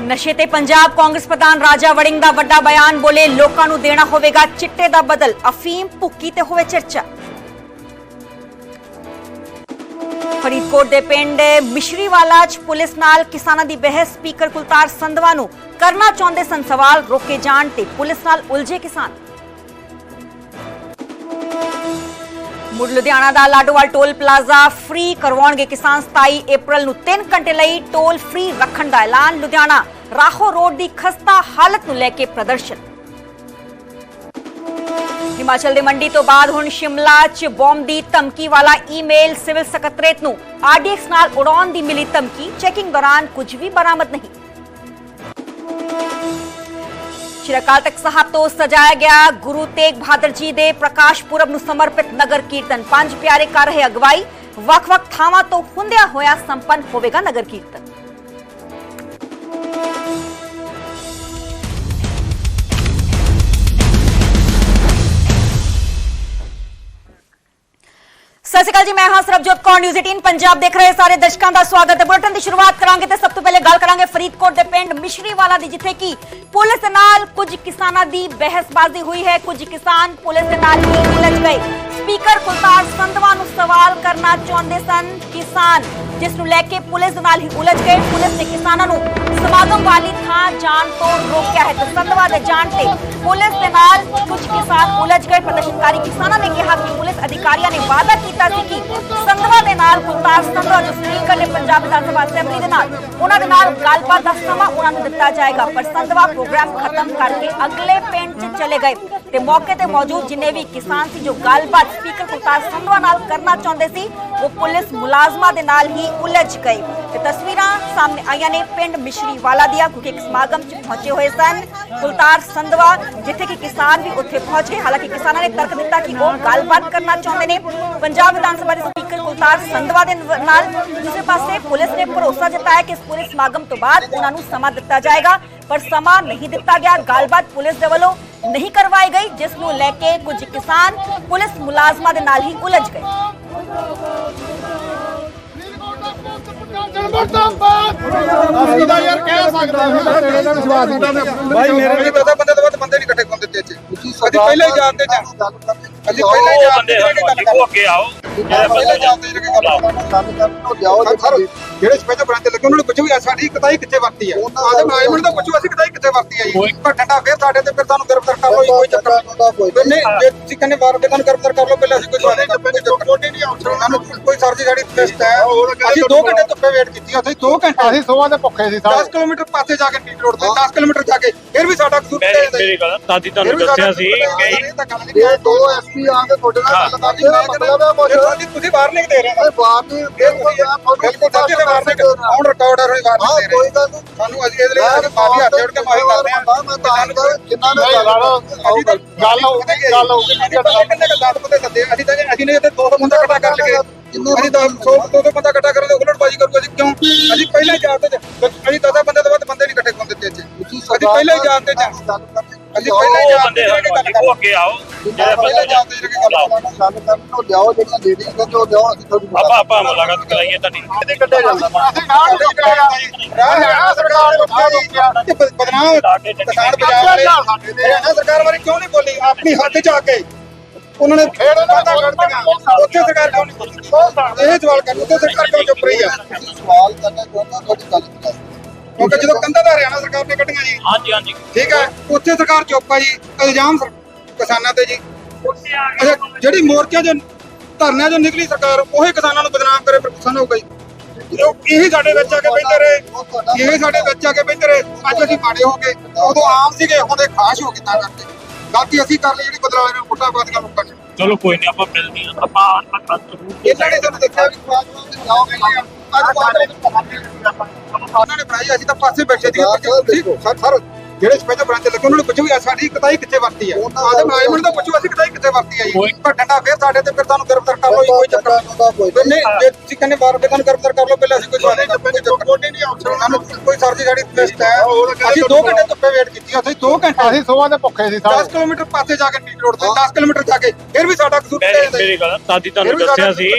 ਨਸ਼ੇ ਤੇ ਪੰਜਾਬ ਕਾਂਗਰਸ ਪ੍ਰਧਾਨ ਰਾਜਾ ਵੜਿੰਗ ਦਾ ਵੱਡਾ ਬਿਆਨ ਬੋਲੇ, ਲੋਕਾਂ ਨੂੰ ਦੇਣਾ ਹੋਵੇਗਾ ਚਿੱਟੇ ਦਾ ਬਦਲ, ਅਫੀਮ ਭੁੱਕੀ ਤੇ ਹੋਵੇ ਚਰਚਾ। ਫਰੀਦਕੋਟ ਦੇ ਪਿੰਡ ਮਿਸ਼ਰੀਵਾਲਾ 'ਚ ਪੁਲਿਸ ਨਾਲ ਕਿਸਾਨਾਂ ਦੀ ਬਹਿਸ, ਸਪੀਕਰ ਕੁਲਤਾਰ ਸੰਧਵਾ ਨੂੰ ਕਰਨਾ ਚਾਹੁੰਦੇ ਸਨ ਸਵਾਲ, ਰੋਕੇ ਜਾਣ ਤੇ ਪੁਲਿਸ ਨਾਲ ਉਲਝੇ ਕਿਸਾਨ। ਮੁੜ ਲੁਧਿਆਣਾ ਦਾ ਲਾਡੋਵਾਲ ਟੋਲ ਪਲਾਜ਼ਾ ਫ੍ਰੀ ਕਰਵਾਉਣਗੇ ਕਿਸਾਨ 27 ਅਪ੍ਰੈਲ ਨੂੰ 3 ਘੰਟੇ ਲਈ ਟੋਲ ਫ੍ਰੀ ਰੱਖਣ ਦਾ ਐਲਾਨ ਲੁਧਿਆਣਾ। ਰਾਹੋ ਰੋਡ ਦੀ ਖਸਤਾ ਹਾਲਤ ਨੂੰ ਲੈ ਕੇ ਪ੍ਰਦਰਸ਼ਨ। ਹਿਮਾਚਲ ਦੇ ਮੰਡੀ ਤੋਂ ਬਾਅਦ ਹੁਣ ਸ਼ਿਮਲਾ 'ਚ ਬੰਬ ਦੀ ਧਮਕੀ ਵਾਲਾ ਈਮੇਲ ਸਿਵਲ ਸਕੱਤਰੇਤ ਨੂੰ। ਆਰਡੀਐਕਸ ਨਾਲ ਉਡਾਉਣ ਦੀ ਮਿਲੀ ਧਮਕੀ। ਚੈਕਿੰਗ ਦੌਰਾਨ ਕੁਝ ਵੀ ਬਰਾਮਦ ਨਹੀਂ। ਸ਼੍ਰੀ ਅਕਾਲ ਤਖਤ ਸਾਹਿਬ ਤੋਂ ਸਜਾਇਆ ਗਿਆ ਗੁਰੂ ਤੇਗ ਬਹਾਦਰ ਜੀ ਦੇ ਪ੍ਰਕਾਸ਼ ਪੁਰਬ ਨੂੰ ਸਮਰਪਿਤ ਨਗਰ ਕੀਰਤਨ। ਪੰਜ ਪਿਆਰੇ ਕਰ ਰਹੇ ਅਗਵਾਈ, ਵੱਖ-ਵੱਖ ਥਾਵਾਂ ਤੋਂ ਹੁੰਦਿਆਂ ਹੋਇਆ ਸੰਪੰਨ ਹੋਵੇਗਾ ਨਗਰ ਕੀਰਤਨ। ਸਤਿ ਸ਼੍ਰੀ ਅਕਾਲ ਜੀ, ਮੈਂ ਹਾਂ ਸਰਬਜੋਤ ਕੌਰ ਨਿਊਜ਼ 18 ਪੰਜਾਬ ਦੇਖ ਰਹੇ ਸਾਰੇ ਦਰਸ਼ਕਾਂ ਦਾ ਸਵਾਗਤ ਹੈ। ਬੁਲੇਟਿਨ ਦੀ ਸ਼ੁਰੂਆਤ ਕਰਾਂਗੇ ਤੇ ਸਭ ਤੋਂ ਪਹਿਲੇ ਗੱਲ ਕਰਾਂਗੇ ਫਰੀਦਕੋਟ ਦੇ ਪਿੰਡ ਮਿਸ਼ਰੀਵਾਲਾ ਦੀ, ਜਿੱਥੇ ਕਿ ਪੁਲਿਸ ਨਾਲ ਕੁਝ ਕਿਸਾਨਾਂ ਦੀ ਬਹਿਸਬਾਜ਼ੀ ਹੋਈ ਹੈ। ਕੁਝ ਕਿਸਾਨ ਪੁਲਿਸ ਦੇ ਨਾਲ ਹੀ ਉਲਝ ਗਏ। ਸਪੀਕਰ ਕੁਲਤਾਰ ਸੰਧਵਾ ਨੂੰ ਸਵਾਲ ਕਰਨਾ ਚਾਹੁੰਦੇ ਸਨ, ਕਿਸਾਨ ਜਿਸ ਨੂੰ ਲੈ ਕੇ ਪੁਲਿਸ ਨਾਲ ਹੀ ਉਲਝ ਗਏ। ਪੁਲਿਸ ਨੇ ਕਿਸਾਨਾਂ ਨੂੰ ਸਮਾਗਮ ਵਾਲੀ ਥਾਂ ਜਾਣ ਤੋਂ ਰੋਕਿਆ ਹੈ। ਤੇ ਦੇ ਜਾਣ ਤੇ ਪੁਲਿਸ ਦੇ ਨਾਲ ਕੁਝ ਕਿਸਾਨ ਉਲਝ ਗਏ। ਪ੍ਰਦਰਸ਼ਨਕਾਰੀ ਕਿਸਾਨਾਂ ਨੇ ਕਿਹਾ ਕਿ ਪੁਲਿਸ ਅਧਿਕਾਰੀਆਂ ਨੇ ਵਾਅਦਾ ਕੀਤਾ ਸੀ ਕਿ ਸੰਧਵਾ ਦੇ ਨਾਲ ਕੁਲਤਾਰ ਸੰਧਵਾ, ਜੋ ਸਪੀਕਰ ਨੇ ਪੰਜਾਬ ਵਿਧਾਨ ਸਭਾ ਅਸੈਂਬਲੀ ਦੇ ਨਾਲ, ਉਹਨਾਂ ਦੇ ਨਾਲ ਗੱਲਬਾਤ ਦਾ ਸਮਾਂ ਉਹਨਾਂ ਨੂੰ ਦਿੱਤਾ ਜਾਏਗਾ। ਪਰ ਸੰਧਵਾ ਪ੍ਰੋਗਰਾਮ ਖਤਮ ਕਰਕੇ ਅਗਲੇ ਪਿੰਡ 'ਚ ਚਲੇ ਗਏ। ਤੇ ਮੌਕੇ ਤੇ ਮੌਜੂਦ ਜਿੰਨੇ ਵੀ ਕਿਸਾਨ ਸੀ ਜੋ ਗੱਲਬਾਤ ਸਪੀਕਰ ਕੁਲਤਾਰ ਸੰਧਵਾ ਨਾਲ ਕਰਨਾ ਚਾਹੁੰਦੇ ਸੀ, ਉਹ ਪੁਲਿਸ ਮੁਲਾਜ਼ਮਾਂ ਦੇ ਨਾਲ ਹੀ ਉਲਝ ਗਏ। ਤੇ ਤਸਵੀਰਾਂ ਸਾਹਮਣੇ ਆਈਆਂ ਨੇ ਪਿੰਡ ਮਿਸ਼ਰੀ ਦੀਆਂ, ਕਿਉਂਕਿ ਇੱਕ ਸਮਾਗਮ 'ਚ ਪਹੁੰਚੇ ਹੋਏ ਸਨ ਕੁਲਤਾਰ ਸੰਧਵਾ, ਜਿੱਥੇ ਕਿ ਕਿਸਾਨ ਵੀ ਉੱਥੇ ਪਹੁੰਚ ਹਾਲਾਂਕਿ ਕਿਸਾਨਾਂ ਨੇ ਤਰਕ ਦਿੱਤਾ ਕਿ ਉਹ ਗੱਲਬਾਤ ਕਰਨਾ ਚਾਹੁੰਦੇ ਨੇ। ਪੰਜਾਬ ਵਿਧਾਨ ਸਭਾ ਦੇ ਸਪੀਕਰ ਕੁਲਤਾਰ ਸੰਧਵਾ ਦੇ ਨਾਲ ਦੂਸਰੇ ਪਾਸੇ ਪੁਲਿਸ ਨੇ ਭਰੋਸਾ ਜਤਾਇਆ ਕਿ ਇਸ ਪੂਰੇ ਸਮਾਗਮ ਤੋਂ ਬਾਅਦ ਉਹਨਾਂ ਨੂੰ ਸਮਾਂ ਦਿੱਤਾ ਜਾਏਗਾ, ਪਰ ਸਮਾਂ ਨਹੀਂ ਦਿੱਤਾ ਗਿਆ। ਗੱਲਬਾਤ ਪੁਲਿਸ ਦੇ ਵੱਲੋਂ ਨਹੀਂ ਕਰਵਾਈ ਗਈ, ਜਿਸ ਨੂੰ ਲੈ ਕੇ ਕੁਝ ਕਿਸਾਨ ਪੁਲਿਸ ਮੁਲਾਜ਼ਮਾਂ ਦੇ ਨਾਲ ਹੀ ਉਲਝ ਗਏ। ਅਸੀਂ ਤਾਂ ਯਾਰ ਕਹਿ ਸਕਦੇ ਭਾਈ, ਮੇਰੇ ਲਈ ਪਤਾ, ਬੰਦੇ ਤੋਂ ਵੱਧ ਬੰਦੇ ਨਹੀਂ ਇਕੱਠੇ ਹੁੰਦੇ ਤੇ ਇੱਥੇ। ਅਸੀਂ ਪਹਿਲਾਂ ਹੀ ਜਾਣਦੇ ਜਾਂ। ਅਸੀਂ ਪਹਿਲਾਂ ਉਹ ਜਾਣਦੇ ਬੰਦੇ ਜਿਹੜੇ ਗੱਲ ਹੋ ਅੱਗੇ ਆਓ। ਪਹਿਲਾਂ ਜਾਣਦੇ ਜਿਹੜੇ ਗੱਲ ਸਰ ਜਿਹੜੇ ਸਪੈਸ਼ਲ ਬ੍ਰਾਂਚ ਲੱਗੇ ਉਹਨਾਂ ਨੂੰ ਪੁੱਛੋ ਵੀ ਸਾਡੀ ਕਤਾਈ ਕਿੱਥੇ ਵਰਤੀ ਹੈ ਆਦੇ ਮੈਨੇਜਮੈਂਟ ਦਾ ਪੁੱਛੋ ਅਸੀਂ ਕਤਾਈ ਕਿੱਥੇ ਵਰਤੀ ਹੈ ਜੀ। ਪਰ ਠੰਡਾ ਫੇਰ ਸਾਡੇ ਤੇ ਫਿਰ ਸਾਨੂੰ ਗ੍ਰਿਫਤਾਰ ਕਰ ਲਓ ਕੋਈ ਚੱਕਰ ਨਹੀਂ। ਨਹੀਂ ਜੇ ਤੁਸੀਂ ਕਹਿੰਦੇ ਵਾਰ ਤੁਹਾਨੂੰ ਗ੍ਰਿਫਤਾਰ ਕਰ ਲਓ ਪਹਿਲਾਂ ਅਸੀਂ ਕੋਈ ਸਵਾਲ ਨਹੀਂ ਨਹੀਂ ਸਾਨੂੰ ਕੋਈ ਸਰ ਜੀ ਸਾਡੀ ਟੈਸਟ ਹੈ। ਅਸੀਂ 2 ਘੰਟੇ ਧੁੱਪੇ ਵੇਟ ਕੀਤੀ ਉੱਥੇ 2 ਘੰਟੇ ਅਸੀਂ ਸੋਹਾਂ ਦੇ ਭੁੱਖੇ ਸੀ 10 ਕਿਲੋਮੀਟਰ ਪਾਸੇ ਜਾ ਕੇ ਟੀ ਰੋਡ ਤੇ 10 ਕਿਲੋਮੀਟਰ ਜਾ ਕੇ। ਫਿਰ ਵੀ ਸਾਡਾ ਕਸੂਰ ਮੇਰੀ ਮੇਰੀ ਗੱਲ ਦਾਦੀ ਤੁਹਾਨੂੰ ਦੱਸਿਆ ਸੀ ਕਿ ਇਹ ਦੋ ਐਸਪੀ ਆ ਕੇ ਤੁਹਾਡੇ ਨਾਲ ਗੱਲ ਕਰਦੇ ਆ ਮਤਲਬ ਹੈ ਕੁਝ ਤੁਸੀਂ ਬਾਹਰ ਨਹੀਂ ਦੇ ਰਹੇ ਇਹ ਬਾਤ ਨਹੀਂ ਬਿਲਕੁਲ ਸੱਚੇ ਦੇ ਬਾਹਰ ਨਹੀਂ ਔਨ ਰਿਕਾਰਡ ਹੈ ਬਾਹਰ ਹਾਂ ਨਹੀਂ ਦੇ ਕੋਈ ਰਹੇ ਗੱਲ ਨਹੀਂ। ਸਾਨੂੰ ਅਸੀਂ ਇਹਦੇ ਲਈ ਮਾਫੀ ਹੱਥ ਜੋੜ ਕੇ ਮਾਫੀ ਕਰਦੇ ਹਾਂ। ਮੈਂ ਤਾਂ ਜਿੰਨਾ ਨੇ ਗੱਲ ਗੱਲ ਹੋਊਗੀ ਗੱਲ ਹੋਊਗੀ ਕਿੰਨੇ ਕ 10 ਬੰਦੇ ਸੱਦੇ ਅਸੀਂ ਤਾਂ ਅਸੀਂ ਨੇ ਇੱਥੇ 200 ਬੰਦਾ ਇਕੱਠਾ ਕਰ ਲਗੇ ਅਸੀਂ ਤਾਂ 100 200 ਬੰਦਾ ਇਕੱਠਾ ਕਰਨ ਦੇ ਉਲਟਬਾਜ਼ੀ ਕਰੂਗਾ ਅਸੀਂ ਕਿਉਂ? ਅਸੀਂ ਪਹਿਲਾਂ ਹੀ ਜਾਣਦੇ ਅਸੀਂ 10 ਬੰਦੇ ਤੋਂ ਵੱਧ ਬੰਦੇ ਨਹੀਂ ਇਕੱਠੇ ਹੁੰਦੇ ਤੇ ਇੱਥੇ। ਅਸੀਂ ਪਹਿਲਾਂ ਹੀ ਜਾਣਦੇ ਜਾਂ ਅਸੀਂ ਪਹਿਲਾਂ ਹੀ ਉਹ ਜਾਣਦੇ ਬੰਦੇ ਗੱਲ ਹੋ ਅੱਗੇ ਆਓ। ਜਿਹੜੇ ਪਹਿਲਾਂ ਜਾਣਦੇ ਜਿਹੜੇ ਗੱਲ ਗੱਲ ਕਰਨ ਨੂੰ ਲਿਆਓ ਜਿਹੜੀਆਂ ਲੇਡੀਜ਼ ਕਹਿੰਦੇ ਉਹ ਲਿਆਓ ਅਸੀਂ ਤੁਹਾਡੀ ਆਪਾਂ ਆਪਾਂ ਮੁਲਾਕਾਤ ਕਰਾਈਏ ਤੁਹਾਡੀ। ਇਹਦੇ ਕੱਢਿਆ ਜਾਂਦਾ ਅਸੀਂ ਨਾਲ ਬਦਨਾਮ ਕਿਸਾਨ ਬਾਜ਼ਾਰ ਵਾਲੇ ਹਰਿਆਣਾ ਸਰਕਾਰ ਬਾਰੇ ਕਿਉਂ ਨਹੀਂ ਬੋਲੀ? ਆਪਣੀ ਹੱਦ ਚ ਆ ਕੇ। ਉਹਨਾਂ ਨੇ ਖੇਡ ਉੱਥੇ ਸਰਕਾਰ ਕਿਉਂ ਨਹੀਂ ਬੋਲੀ? ਇਹ ਸਵਾਲ ਕਰ ਉੱਥੇ ਸਰਕਾਰ ਕਿਉਂ ਚੁੱਪ ਰਹੀ ਆ? ਸਵਾਲ ਕਰਨਾ ਚਾਹੁੰਦਾ ਤੁਹਾਡੀ ਗੱਲ ਨਹੀਂ ਕਿਉਂਕਿ ਜਦੋਂ ਕੰਧਾਂ ਦਾ ਹਰਿਆਣਾ ਸਰਕਾਰ ਨੇ ਕੱਢੀਆਂ ਜੀ। ਹਾਂਜੀ ਹਾਂਜੀ। ਠੀਕ ਹੈ ਉੱਥੇ ਸਰਕਾਰ ਚੁੱਪ ਆ ਜੀ ਇਲਜ਼ਾਮ ਸਰ- ਕਿਸਾਨਾਂ ਤੇ ਜੀ। ਅੱਛਾ ਜਿਹੜੀ ਮੋਰਚਾ ਜੋ ਧਰਨਿਆਂ ਜੋ ਨਿਕਲੀ ਸਰਕਾਰ ਉਹੀ ਕਿਸਾਨਾਂ ਨੂੰ ਬਦਨਾਮ ਕਰੇ ਫਿਰ ਕਿਸਾਨ ਹੋਊਗਾ ਜੀ ਉਹ ਇਹੀ ਸਾਡੇ ਵਿੱਚ ਆ ਕੇ ਬੈਠੇ ਰਹੇ। ਇਹ ਸਾਡੇ ਵਿੱਚ ਆ ਕੇ ਬੈਠੇ ਰਹੇ। ਅੱਜ ਅਸੀਂ ਮਾੜੇ ਹੋ ਗਏ। ਉਦੋਂ ਆਮ ਸੀਗੇ ਹੁਣ ਇਹ ਖਾਸ ਹੋ ਗਏ ਤਾਂ ਕਰਕੇ। ਗਲਤੀ ਅਸੀਂ ਕਰ ਲਈ ਜਿਹੜੀ ਬਦਲਾਅ ਨੇ ਪੁੱਟਾ ਪਾਦੀਆਂ ਲੋਕਾਂ ਨੇ। ਚਲੋ ਕੋਈ ਨਹੀਂ ਆਪਾਂ ਮਿਲਦੇ ਹਾਂ। ਆਪਾਂ ਆਪਾਂ ਜ਼ਰੂਰ ਇਹਨਾਂ ਨੇ ਸਾਨੂੰ ਦੇਖਿਆ ਵੀ ਸਵਾਲ ਜਵਾਬ ਜਾਓਗੇ ਅੱਜ ਬਾਅਦ ਉਹਨਾਂ ਨੇ ਬਣਾਈ ਅਸੀਂ ਤਾਂ ਪਾਸੇ ਬੈਠੇ ਸੀ ਸਰ ਜਿਹੜੇ ਸਪੈਸ਼ਲ ਬ੍ਰਾਂਚ ਲੱਗੇ ਉਹਨਾਂ ਨੂੰ ਪੁੱਛੋ ਵੀ ਸਾਡੀ ਕਤਾਈ ਕਿੱਥੇ ਵਰਤੀ ਹੈ ਆਦੇ ਮੈਨੇਜਮੈਂਟ ਦਾ ਪੁੱਛੋ ਅਸੀਂ ਕਤਾਈ ਕਿੱਥੇ ਵਰਤੀ ਹੈ ਜੀ? ਪਰ ਡੰਡਾ ਫੇਰ ਸਾਡੇ ਤੇ ਫਿਰ ਤੁਹਾਨੂੰ ਗ੍ਰਿਫਤਾਰ ਕਰ ਲਓ ਜੀ, ਕੋਈ ਚੱਕਰ ਨਹੀਂ। ਨਹੀਂ ਜੇ ਤੁਸੀਂ ਕਹਿੰਦੇ ਬਾਰ ਬਾਰ ਤੁਹਾਨੂੰ ਗ੍ਰਿਫਤਾਰ ਕਰ ਲਓ ਪਹਿਲਾਂ ਅਸੀਂ ਕੋਈ ਸਵਾਲ ਨਹੀਂ ਕੋਈ ਚੱਕਰ ਨਹੀਂ ਅਫਸਰ ਸਾਨੂੰ ਕੋਈ ਸਰਜੀ ਸਾਡੀ ਲਿਸਟ ਹੈ। ਅਸੀਂ 2 ਘੰਟੇ ਧੁੱਪੇ ਵੇਟ ਕੀਤੀ ਅਸੀਂ 2 ਘੰਟੇ। ਅਸੀਂ ਸੋਵਾਂ ਦੇ ਭੁੱਖੇ ਸੀ 10 ਕਿਲੋਮੀਟਰ ਪਾਸੇ ਜਾ ਕੇ ਨੀਟ ਰੋਡ ਤੇ 10 ਕਿਲੋਮੀਟਰ ਜਾ ਕੇ ਫਿਰ ਵੀ ਸਾਡਾ ਕਸੂਰ ਮੇਰੀ ਮੇਰੀ ਗੱਲ ਤੁਹਾਨੂੰ ਦੱਸਿਆ ਸੀ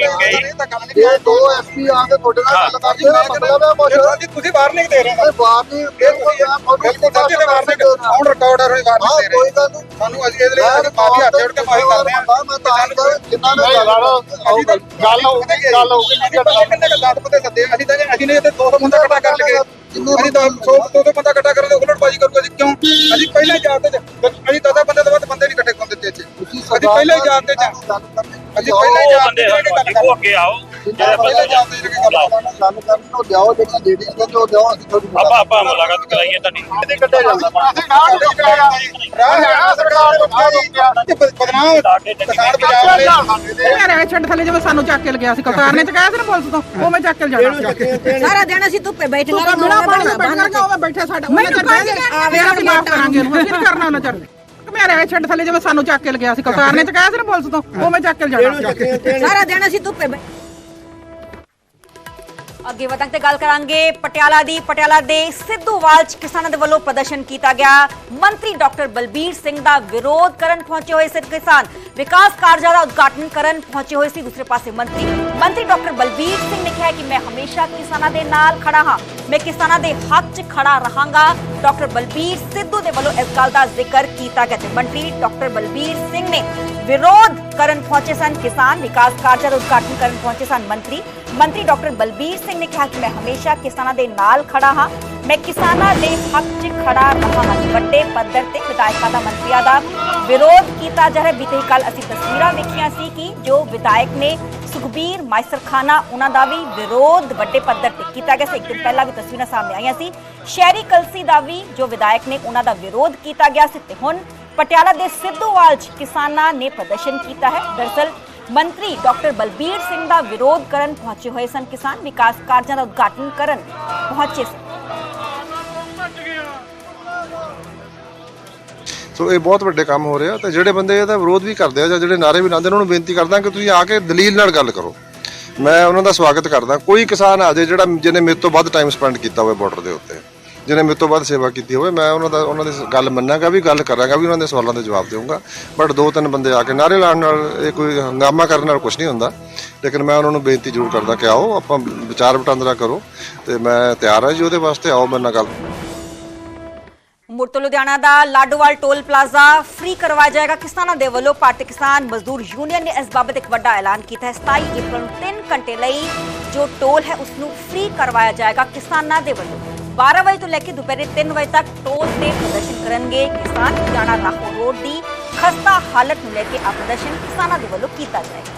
ਕਿ ਇਹ ਦੋ ਐਸਪੀ ਆ ਕੇ ਤੁਹਾਡੇ ਨਾਲ ਗੱਲ ਕਰਦੇ ਆ ਮਤਲਬ ਹੈ ਕੁਛ ਤੁਸੀਂ ਬਾਹਰ ਨਹੀਂ ਦੇ ਰਹੇ ਇਹ ਬਾਹਰ ਨਹੀਂ ਤੁਸੀਂ ਬਿਲਕੁਲ ਸੱਚੇ ਦੇ ਬਾਹਰ ਨਹੀਂ ਆਨ ਰਿਕਾਰਡ ਹੈ ਬਾਹਰ ਹਾਂ ਨਹੀਂ ਦੇ ਕੋਈ ਗੱਲ ਨਹੀਂ। ਸਾਨੂੰ ਅਸੀਂ ਇਹਦੇ ਲਈ ਮਾਫੀ ਹੱਥ ਜੋੜ ਕੇ ਮਾਫੀ ਕਰਦੇ ਹਾਂ। ਮੈਂ ਤਾਂ ਜਿੰਨਾ ਨੇ ਗੱਲ ਗੱਲ ਹੋਊਗੀ ਗੱਲ ਹੋਊਗੀ ਅਸੀਂ ਤਾਂ ਕਿੰਨੇ ਕੁ ਸੱਦੇ ਅਸੀਂ ਤਾਂ ਅਸੀਂ ਨੇ ਤੇ 200 ਬੰਦਾ ਇਕੱਠਾ ਕਰ ਲਗੇ ਅਸੀਂ ਤਾਂ 100 200 ਬੰਦਾ ਇਕੱਠਾ ਕਰਾਂਗੇ ਉਲਟਬਾਜ਼ੀ ਕਰੂਗਾ ਅਸੀਂ ਕਿਉਂ? ਅਸੀਂ ਪਹਿਲਾਂ ਹੀ ਜਾਣਦੇ ਸੀ ਅਸੀਂ 10 ਬੰਦੇ ਤੋਂ ਵੱਧ ਬੰਦੇ ਨਹੀਂ ਇਕੱਠੇ ਹੁੰਦੇ ਤੇ ਇੱਥੇ। ਅਸੀਂ ਪਹਿਲਾਂ ਹੀ ਜਾਣਦੇ ਸੀ ਅਸੀਂ ਪਹਿਲਾਂ ਹੀ ਜਾਣਦੇ ਉਹ ਅੱਗੇ ਆਓ। ਜਿਹੜੇ ਪਹਿਲਾਂ ਬੰਦੇ ਜਾਣਦੇ ਸੀ ਕਿ ਗੱਲ ਗੱਲ ਕਰਨ ਨੂੰ ਲਿਆਓ ਜਿਹੜੀਆਂ ਲੇਡੀਜ਼ ਕਹਿੰਦੇ ਉਹ ਲਿਆਓ ਅਸੀਂ ਤੁਹਾਡੀ ਆਪਾਂ ਆਪਾਂ ਮੁਲਾਕਾਤ ਕਰਾਈਏ ਤੁਹਾਡੀ। ਕਿਤੇ ਕੱਢਿਆ ਜਾਂਦਾ ਅਸੀਂ ਨਾ ਰਾਹ ਸਰਕਾਰ ਤੋਂ ਬਦਨਾਮ ਪੰਜਾਬ ਦੇ ਛੱਡ ਥੱਲੇ ਜਿਵੇਂ ਸਾਨੂੰ ਚੱਕ ਕੇ ਲਗਿਆ ਸੀ। ਕਪਤਾਰ ਨੇ ਚਕਾਇਆ ਸੀ ਨਾ ਪੁਲਿਸ ਤੋਂ ਉਹ ਮੈਂ ਚੱਕ ਕੇ ਜਾਣਾ ਸਾਰਾ ਦਿਨ ਅਸੀਂ ਧੁੱਪੇ ਬੈਠੇ ਤੂੰ ਮੇਰਾ ਬਣ ਬੈਠਾ ਉਹ ਬੈਠਾ ਸਾਡਾ ਉਹਨੇ ਚੱਕ ਮੇਰਾ ਖਿਲਾਫ ਕਰਾਂਗੇ। ਉਹਨੂੰ ਫਿਰ ਕਰਨਾ ਉਹਨਾਂ ਮੇਰੇ ਛੱਡ ਥੱਲੇ ਜਿਵੇਂ ਸਾਨੂੰ ਚੱਕ ਕੇ ਲਗਿਆ ਸੀ। ਕਪਤਾਰ ਨੇ ਚਕਾਇਆ ਸੀ ਨਾ ਪੁਲਿਸ ਤੋਂ ਉਹ ਮੈਂ ਚੱਕ ਕੇ ਜਾਣਾ ਸਾਰਾ ਦਿਨ ਅਸੀਂ ਧੁੱਪੇ ਅੱਗੇ ਵਧਣ ਤੇ ਗੱਲ ਕਰਾਂਗੇ ਪਟਿਆਲਾ ਦੀ। ਪਟਿਆਲਾ ਦੇ ਸਿੱਧੂਵਾਲ ਚ ਕਿਸਾਨਾਂ ਦੇ ਵੱਲੋਂ ਪ੍ਰਦਰਸ਼ਨ ਕੀਤਾ ਗਿਆ। ਮੰਤਰੀ ਡਾਕਟਰ ਬਲਬੀਰ ਸਿੰਘ ਦਾ ਵਿਰੋਧ ਕਰਨ ਪਹੁੰਚੇ ਹੋਏ ਸਿੱਧ ਕਿਸਾਨ। ਵਿਕਾਸ ਕਾਰਜਾਂ ਦਾ ਉਦਘਾਟਨ ਕਰਨ ਪਹੁੰਚੇ ਹੋਏ ਸੀ ਦੂਸਰੇ ਪਾਸੇ ਮੰਤਰੀ। ਮੰਤਰੀ ਡਾਕਟਰ ਬਲਬੀਰ ਸਿੰਘ ਨੇ ਕਿਹਾ ਕਿ ਮੈਂ ਹਮੇਸ਼ਾ ਕਿਸਾਨਾਂ ਦੇ ਨਾਲ ਖੜਾ ਹਾਂ। ਮੈਂ ਕਿਸਾਨਾਂ ਦੇ ਹੱਕ 'ਚ ਖੜਾ ਰਹਾਂਗਾ। ਡਾਕਟਰ ਬਲਬੀਰ ਸਿੱਧੂ ਦੇ ਵੱਲੋਂ ਇਸ ਗੱਲ ਦਾ ਜ਼ਿਕਰ ਕੀਤਾ ਗਿਆ ਤੇ ਮੰਤਰੀ ਡਾਕਟਰ ਬਲਬੀਰ ਸਿੰਘ ਨੇ ਵਿਰੋਧ ਕਰਨ ਪਹੁੰਚੇ ਸਨ ਕਿਸਾਨ ਵਿਕਾਸ ਕਾਰਜਾਂ ਦਾ ਉਦਘਾਟਨ ਕਰਨ ਪਹੁੰਚੇ ਸਨ ਮੰਤਰੀ। ਮੰਤਰੀ ਡਾਕਟਰ ਬਲਬੀਰ ਸਿੰਘ ਨੇ ਕਿਹਾ ਕਿ ਮੈਂ ਹਮੇਸ਼ਾ ਕਿਸਾਨਾਂ ਦੇ ਨਾਲ ਖੜਾ ਹਾਂ। ਮੈਂ ਕਿਸਾਨਾਂ ਦੇ ਹੱਕ 'ਚ ਖੜਾ ਰਹਾਂਗਾ ਵੱਡੇ ਪੱਧਰ ਤੇ ਵਿਧਾਇਕਾਂ ਦਾ ਮੰਤਰੀਆਂ ਦਾ ਵਿਰੋਧ ਕੀਤਾ ਜਾ ਰਿਹਾ। ਬੀਤੇ ਕੱਲ ਅਸੀਂ ਤਸਵੀਰਾਂ ਵੇਖੀਆਂ ਸੀ ਕਿ ਜੋ ਵਿਧਾਇਕ ਨੇ ਸੁਖਬੀਰ ਮਾਈਸਰਖਾਨਾ, ਉਹਨਾਂ ਦਾ ਵੀ ਵਿਰੋਧ ਵੱਡੇ ਪੱਧਰ ਤੇ ਕੀਤਾ ਗਿਆ ਸੀ। ਇੱਕ ਦਿਨ ਪਹਿਲਾਂ ਵੀ ਤਸਵੀਰਾਂ ਸਾਹਮਣੇ ਆਈਆਂ ਸੀ। ਸ਼ਹਿਰੀ ਕਲਸੀ ਦਾ ਵੀ ਜੋ ਵਿਧਾਇਕ ਨੇ, ਉਹਨਾਂ ਦਾ ਵਿਰੋਧ ਕੀਤਾ ਗਿਆ ਸੀ ਤੇ ਹੁਣ ਪਟਿਆਲਾ ਦੇ ਸਿੱਧੂਵਾਲ 'ਚ ਕਿਸਾਨਾਂ ਨੇ ਪ੍ਰਦਰਸ਼ਨ ਕੀਤਾ ਹੈ। ਦਰਸਲ, ਮੰਤਰੀ ਡਾਕਟਰ ਬਲਬੀਰ ਸਿੰਘ ਦਾ ਵਿਰੋਧ ਕਰਨ ਪਹੁੰਚੇ ਹੋਏ ਸਨ ਕਿਸਾਨ ਵਿਕਾਸ ਕਾਰਜਾਂ ਦਾ ਉਦਘਾਟਨ ਕਰਨ ਪਹੁੰਚੇ ਸਨ। ਸੋ ਇਹ ਬਹੁਤ ਵੱਡੇ ਕੰਮ ਹੋ ਰਿਹਾ ਤੇ ਜਿਹੜੇ ਬੰਦੇ ਇਹਦਾ ਵਿਰੋਧ ਵੀ ਕਰਦੇ ਆ ਜਾਂ ਜਿਹੜੇ ਨਾਰੇ ਵੀ ਲਾਉਂਦੇ ਉਹਨਾਂ ਨੂੰ ਬੇਨਤੀ ਕਰਦਾ ਕਿ ਤੁਸੀਂ ਆ ਕੇ ਦਲੀਲ ਨਾਲ ਗੱਲ ਕਰੋ। ਮੈਂ ਉਹਨਾਂ ਦਾ ਸਵਾਗਤ ਕਰਦਾ। ਕੋਈ ਕਿਸਾਨ ਆ ਜਾਏ ਜਿਹੜਾ ਜਿਹਨੇ ਮੇਰੇ ਤੋਂ ਵੱਧ ਟਾਈਮ ਸਪੈਂਡ ਕੀਤਾ ਹੋਵੇ ਬਾਰਡਰ ਦੇ ਉੱਤੇ। ਜਿਹਨੇ ਮੇਰੇ ਤੋਂ ਵੱਧ ਸੇਵਾ ਕੀਤੀ ਹੋਵੇ, ਮੈਂ ਉਹਨਾਂ ਦਾ ਉਹਨਾਂ ਦੀ ਗੱਲ ਮੰਨਾਂਗਾ, ਵੀ ਗੱਲ ਕਰਾਂਗਾ, ਵੀ ਉਹਨਾਂ ਦੇ ਸਵਾਲਾਂ ਦੇ ਜਵਾਬ ਦੇਵਾਂਗਾ ਬਟ ਦੋ ਤਿੰਨ ਬੰਦੇ ਆ ਕੇ ਨਾਰੇ ਲਾਉਣ ਨਾਲ ਇਹ ਕੋਈ ਹੰਗਾਮਾ ਕਰਨ ਨਾਲ ਕੁਝ ਨਹੀਂ ਹੁੰਦਾ। ਲੇਕਿਨ ਮੈਂ ਉਹਨਾਂ ਨੂੰ ਬੇਨਤੀ ਜ਼ਰੂਰ ਕਰਦਾ ਕਿ ਆਓ, ਆਪਾਂ ਵਿਚਾਰ ਵਟਾਂਦਰਾ ਕਰੋ ਤੇ ਮੈਂ ਤਿਆਰ ਹਾਂ ਜੀ ਉਹਦੇ ਵਾਸਤੇ, ਆਓ ਮੇਰੇ ਨਾਲ ਗੱਲ। ਮੁੜ ਤੋਂ ਲੁਧਿਆਣਾ ਦਾ ਲਾਡੋਵਾਲ ਟੋਲ ਪਲਾਜ਼ਾ ਫ੍ਰੀ ਕਰਵਾਇਆ ਜਾਏਗਾ। ਕਿਸਾਨਾਂ ਦੇ ਵੱਲੋਂ ਭਾਰਤੀ ਕਿਸਾਨ ਮਜ਼ਦੂਰ ਯੂਨੀਅਨ ਨੇ ਇਸ ਬਾਬਤ ਇੱਕ ਵੱਡਾ ਐਲਾਨ ਕੀਤਾ ਹੈ। 27 ਅਪ੍ਰੈਲ ਨੂੰ 3 ਘੰਟੇ ਲਈ ਜੋ ਟੋਲ ਹੈ ਉਸ ਨੂੰ ਫ੍ਰੀ ਕਰਵਾਇਆ ਜਾਏਗਾ ਕਿਸਾਨਾਂ ਦੇ ਵੱਲੋਂ। 12 ਵਜੇ ਤੋਂ ਲੈ ਕੇ ਦੁਪਹਿਰੇ 3 ਵਜੇ ਤੱਕ ਟੋਲ ਤੇ ਪ੍ਰਦਰਸ਼ਨ ਕਰਨਗੇ। ਕਿਸਾਨ ਲੁਧਿਆਣਾ ਰਾਹੋਂ ਰੋਡ ਦੀ ਖਸਤਾ ਹਾਲਤ ਨੂੰ ਲੈ ਕੇ ਆ ਪ੍ਰਦਰਸ਼ਨ ਕਿਸਾਨਾਂ ਦੇ ਵੱਲੋਂ ਕੀਤਾ ਜਾਏਗਾ।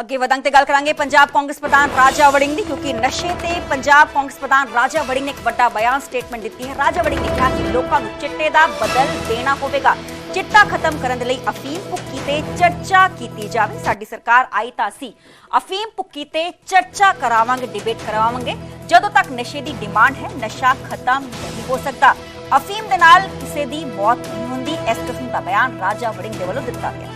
ਅੱਗੇ ਵਧਾਂਗੇ ਤੇ ਗੱਲ ਕਰਾਂਗੇ ਪੰਜਾਬ ਕਾਂਗਰਸ ਪ੍ਰਧਾਨ ਰਾਜਾ ਵੜਿੰਗ ਦੀ, ਕਿਉਂਕਿ ਨਸ਼ੇ ਤੇ ਪੰਜਾਬ ਕਾਂਗਰਸ ਪ੍ਰਧਾਨ ਰਾਜਾ ਵੜਿੰਗ ਨੇ ਇੱਕ ਵੱਡਾ ਬਿਆਨ ਸਟੇਟਮੈਂਟ ਦਿੱਤੀ ਹੈ। ਰਾਜਾ ਵੜਿੰਗ ਨੇ ਕਿਹਾ ਕਿ ਲੋਕਾਂ ਨੂੰ ਚਿੱਟੇ ਦਾ ਬਦਲ ਦੇਣਾ ਹੋਵੇਗਾ ਚਿੱਟਾ ਖਤਮ ਕਰਨ ਦੇ ਲਈ ਅਫੀਮ ਭੁੱਕੀ ਤੇ ਚਰਚਾ ਕੀਤੀ ਜਾਵੇ। ਸਾਡੀ ਸਰਕਾਰ ਆਈ ਤਾਂ ਅਸੀਂ ਅਫੀਮ ਭੁੱਕੀ ਤੇ ਚਰਚਾ ਕਰਾਵਾਂਗੇ ਡਿਬੇਟ ਕਰਾਵਾਂਗੇ। ਜਦੋਂ ਤੱਕ ਨਸ਼ੇ ਦੀ ਡਿਮਾਂਡ ਹੈ, ਨਸ਼ਾ ਖਤਮ ਨਹੀਂ ਹੋ ਸਕਦਾ। ਅਫੀਮ ਦੇ ਨਾਲ ਕਿਸੇ ਦੀ ਮੌਤ ਨਹੀਂ ਹੁੰਦੀ, ਇਸ ਕਿਸਮ ਦਾ ਬਿਆਨ ਰਾਜਾ ਵੜਿੰਗ ਦੇ ਵੱਲੋਂ ਦਿੱਤਾ ਗਿਆ।